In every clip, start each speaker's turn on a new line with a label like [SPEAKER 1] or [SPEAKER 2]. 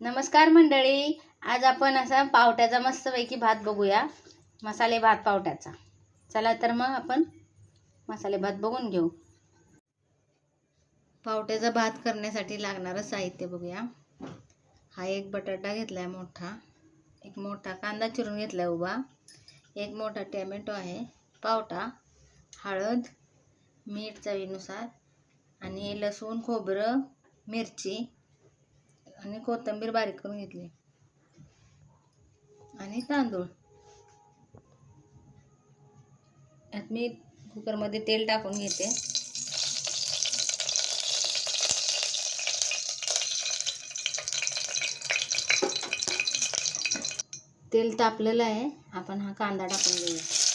[SPEAKER 1] नमस्कार मंडळी. आज आपण असा पावट्याचा मस्तपैकी भात बघूया. मसाले भात पावट्याचा. चला तर मग आपण मसाले भात बघून घेऊ. पावट्याचा भात करण्यासाठी लागणारं साहित्य बघूया. हा एक बटाटा घेतला आहे मोठा. एक मोठा कांदा चिरून घेतला आहे उभा. एक मोठा टॅमॅटो आहे. पावटा हळद मीठ चवीनुसार आणि लसूण खोबरं मिरची आणि कोथिंबीर बारीक करून घेतली. आणि तांदूळ. यात मी कुकरमध्ये तेल टाकून घेते. तेल तापलेलं आहे. आपण हा कांदा टाकून घेऊया.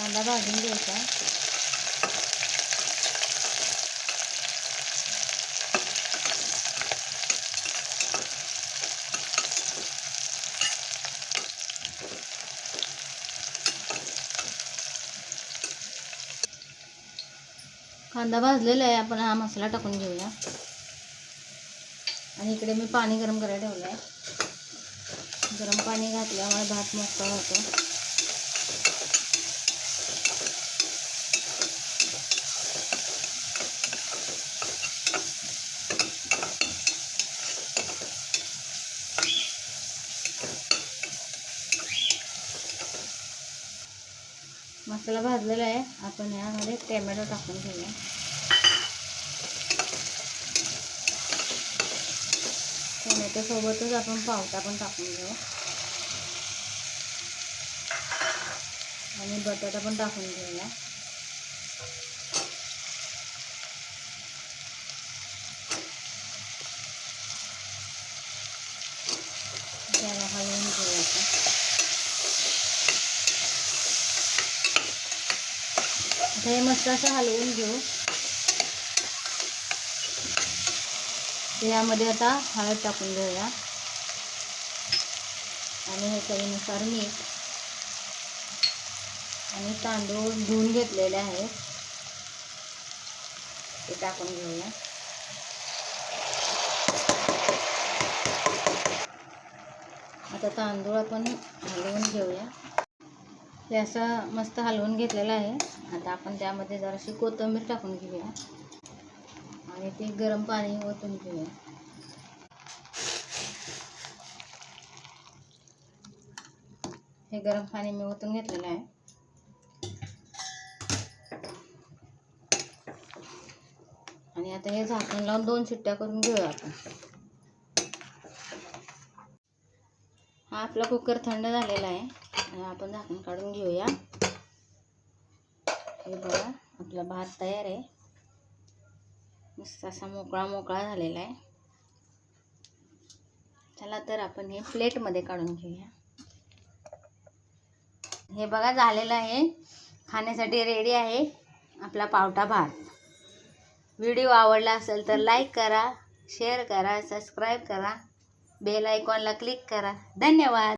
[SPEAKER 1] कांदा भाजून घ्यायचा कांदा भाजलेला आहे. आपण हा मसाला टाकून घेऊया. आणि इकडे मी पाणी गरम करायला ठेवलं आहे गरम पाणी घातल्यामुळे भात मोकळा होतो. मसाला भाजलेला आहे. आपण यामध्ये टॅमॅटो टाकून घेऊया. टोमॅटोसोबतच आपण पावटा पण टाकून घेऊ. आणि बटाटा पण टाकून घेऊया. त्याला हलवून घेऊया आता हे मस्त असं हलवून घेऊ. यामध्ये आता हळद टाकून घेऊया. आणि हे चवीनुसार मीठ. आणि तांदूळ धुवून घेतलेले आहेत. ते टाकून घेऊया. आता तांदूळ आपण हलवून घेऊया. हे असं मस्त हलवून घेतलेलं आहे. आता आपण त्यामध्ये जराशी कोथिंबीर टाकून घेऊया. आणि ते गरम पाणी ओतून घेऊया. हे गरम पाणी मी ओतून घेतलेलं आहे. आणि आता हे झाकण लावून दोन शिट्ट्या करून घेऊया आपण. हा आपला कुकर थंड झालेला आहे. आपण झाकण काढून घेऊया. हे बघा आपला भात तयार आहे. मस्त असा मोकळा मोकळा झालेला आहे. चला तर आपण हे प्लेटमध्ये काढून घेऊया. हे बघा झालेलं आहे. खाण्यासाठी रेडी आहे आपला पावटा भात. व्हिडिओ आवडला असेल तर लाईक करा शेअर करा सबस्क्राईब करा. बेल आयकॉनला क्लिक करा. धन्यवाद.